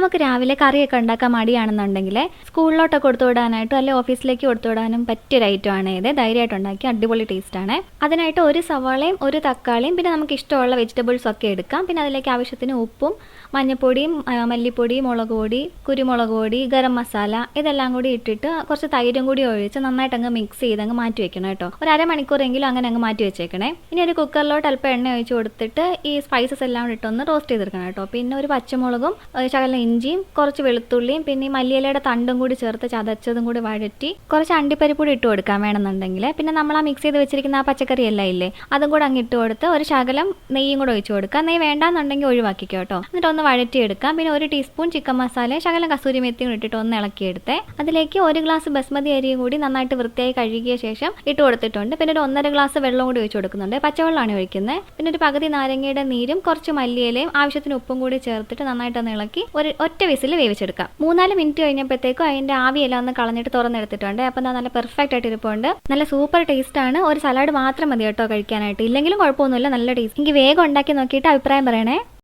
നമുക്ക് രാവിലെ കറിയൊക്കെ ഉണ്ടാക്കാൻ മടിയാണെന്നുണ്ടെങ്കിൽ സ്കൂളിലോട്ടൊക്കെ കൊടുത്തു വിടാനായിട്ടും അല്ലെങ്കിൽ ഓഫീസിലേക്ക് കൊടുത്തു വിടാനും പറ്റിയൊരു ആണ് ഇത്. ധൈര്യമായിട്ട് ഉണ്ടാക്കി അടിപൊളി ടേസ്റ്റാണ് അതിനായിട്ട് ഒരു സവാളയും ഒരു തക്കാളിയും പിന്നെ നമുക്ക് ഇഷ്ടമുള്ള വെജിറ്റബിൾസ് ഒക്കെ എടുക്കാം. പിന്നെ അതിലേക്ക് ആവശ്യത്തിന് ഉപ്പും മഞ്ഞൾപ്പൊടിയും മല്ലിപ്പൊടി മുളക് പൊടി കുരുമുളക് പൊടി ഗരം മസാല ഇതെല്ലാം കൂടി ഇട്ടിട്ട് കുറച്ച് തൈരും കൂടി ഒഴിച്ച് നന്നായിട്ട് അങ്ങ് മിക്സ് ചെയ്ത് അങ്ങ് മാറ്റി വെക്കണം കേട്ടോ. ഒരു അരമണിക്കൂറെങ്കിലും അങ്ങനെ അങ്ങ് മാറ്റി വെച്ചേക്കണേ. ഇനി ഒരു കുക്കറിലോട്ട് അല്പം എണ്ണ ഒഴിച്ച് കൊടുത്തിട്ട് ഈ സ്പൈസസ് എല്ലാം ഇട്ടൊന്ന് റോസ്റ്റ് ചെയ്തെടുക്കണം കേട്ടോ. പിന്നെ ഒരു പച്ചമുളകും ശകലം ഇഞ്ചിയും കുറച്ച് വെളുത്തുള്ളിയും പിന്നെ ഈ മല്ലിയിലയുടെ തണ്ടും കൂടി ചേർത്ത് ചതച്ചതും കൂടി വഴറ്റി കുറച്ച് അണ്ടിപ്പരിപ്പ് കൂടി ഇട്ട് കൊടുക്കാൻ വേണമെന്നുണ്ടെങ്കിൽ. പിന്നെ നമ്മൾ ആ മിക്സ് ചെയ്ത് വെച്ചിരിക്കുന്ന ആ പച്ചക്കറി എല്ലാം ഇല്ലേ അതും കൂടെ അങ്ങ് ഇട്ട് കൊടുത്ത് ഒരു ശകലം നെയ്യും കൂടെ ഒഴിച്ച് കൊടുക്കാം നെയ്യ് വേണ്ടാന്നുണ്ടെങ്കിൽ ഒഴിവാക്കിക്കോ കേട്ടോ. എന്നിട്ട് ഒന്ന് വഴറ്റി എടുക്കാം പിന്നെ ഒരു ടീസ്പൂൺ ചിക്കൻ മസാല ശകലം കസൂരി മെത്തിയും കൂടി ഇട്ടിട്ട് ഒന്ന് ഇളക്കിയെടുത്തേ. അതിലേക്ക് ഒരു ഗ്ലാസ് ബസ്മതി അരിയും കൂടി നന്നായിട്ട് വൃത്തിയായി കഴുകിയ ശേഷം ഇട്ട് കൊടുത്തിട്ടുണ്ട്. പിന്നെ ഒരു ഒന്നര ഗ്ലാസ് വെള്ളം കൂടി ഒഴിച്ച് കൊടുക്കുന്നുണ്ട്. പച്ചവെള്ളമാണ് ഒഴിക്കുന്നത്. പിന്നെ ഒരു പകുതി നാരങ്ങയുടെ നീരും കുറച്ച് മല്ലിയിലയും ആവശ്യത്തിന് ഉപ്പും കൂടി ചേർത്തിട്ട് നന്നായിട്ട് ഒന്ന് ഇളക്കി ഒരു ഒറ്റ വിസിൽ വേവിച്ചെടുക്കാം. മൂന്നാൽ മിനിറ്റ് കഴിഞ്ഞപ്പോഴത്തേക്കും അതിന്റെ ആവിയെല്ലാം ഒന്ന് കളഞ്ഞിട്ട് തുറന്നെടുത്തിട്ടുണ്ട്. അപ്പം നല്ല പെർഫെക്റ്റ് ആയിട്ട് ഇരിപ്പുണ്ട്. നല്ല സൂപ്പർ ടേസ്റ്റ് ആണ്. ഒരു സലാഡ് മാത്രം മതി കേട്ടോ കഴിക്കാനായിട്ട്. ഇല്ലെങ്കിലും കുഴപ്പമൊന്നുമില്ല. നല്ല ടേസ്റ്റ് എനിക്ക് വേഗം ഉണ്ടാക്കി നോക്കിയിട്ട് അഭിപ്രായം പറയണേ.